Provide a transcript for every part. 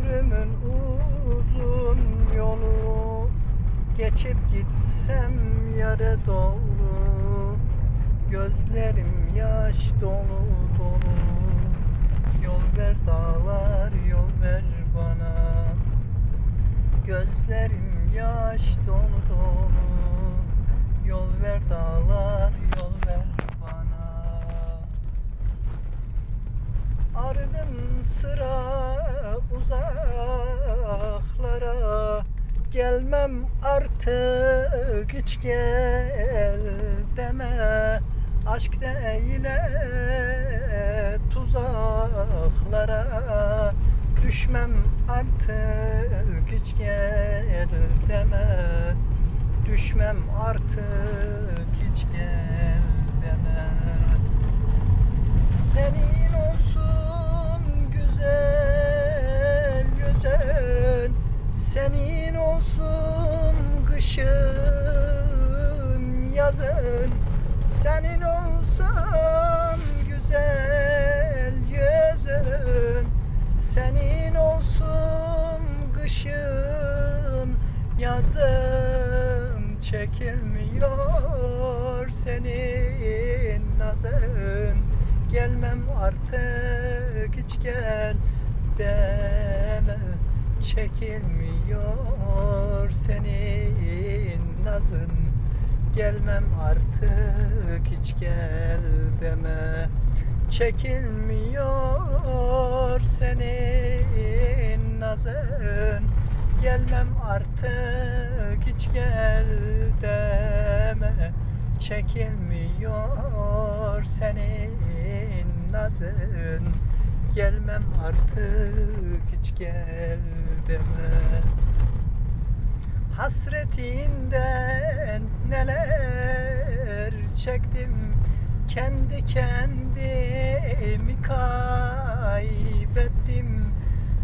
ömrümün uzun yolu Geçip gitsem yere doğru Gözlerim yaş dolu dolu. Yol ver dağlar yol ver bana. Gözlerim yaş dolu dolu. Yol ver dağlar yol ver sıra uzaklara. Gelmem artık hiç gel deme. Aşk değil tuzaklara. Düşmem artık hiç gel deme. Düşmem artık hiç gel deme. Senin olsun yazın. Senin olsun güzel yüzün. Senin olsun kışın. Yazın Çekilmiyor senin nazın. Gelmem artık hiç gel deme. Çekilmiyor senin nazın Gelmem artık hiç gel deme. Çekilmiyor senin nazın. Gelmem artık hiç gel deme. Çekilmiyor senin nazın. Gelmem artık hiç gel deme Hasretinden neler çektim? Kendi kendimi kaybettim.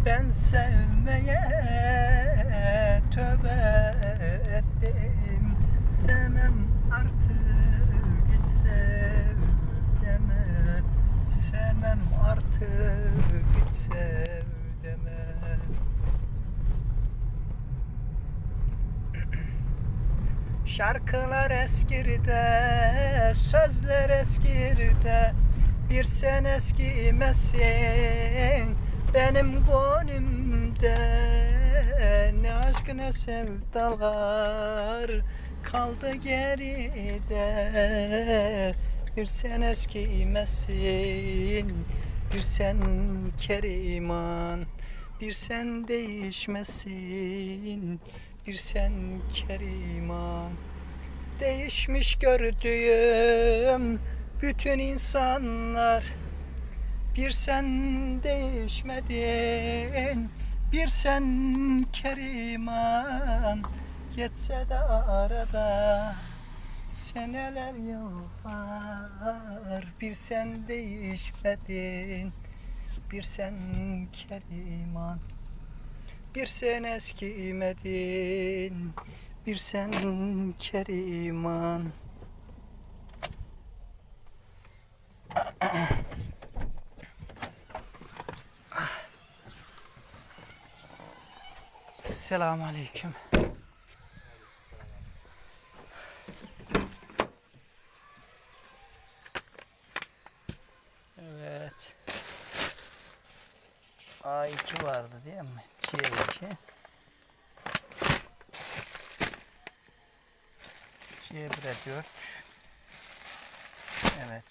Ben sevmeye tövbe ettim Sevmem artık hiç sev deme Sevmem artık hiç sev deme Şarkılar eskirde, sözler eskirde Bir sen eskimesin benim gönlümde. Ne aşk ne sevdalar kaldı geride. Bir sen eskimesin, bir sen keriman Bir sen değişmesin, bir sen keriman Değişmiş gördüğüm bütün insanlar. Bir sen değişmedin Bir sen keriman. Geçse de arada Seneler yıllar Bir sen değişmedin Bir sen keriman bir sen eskimedin Bir sen keriman Selamun Aleyküm. Evet. A2 vardı değil mi? C2. C1'e 4. Evet.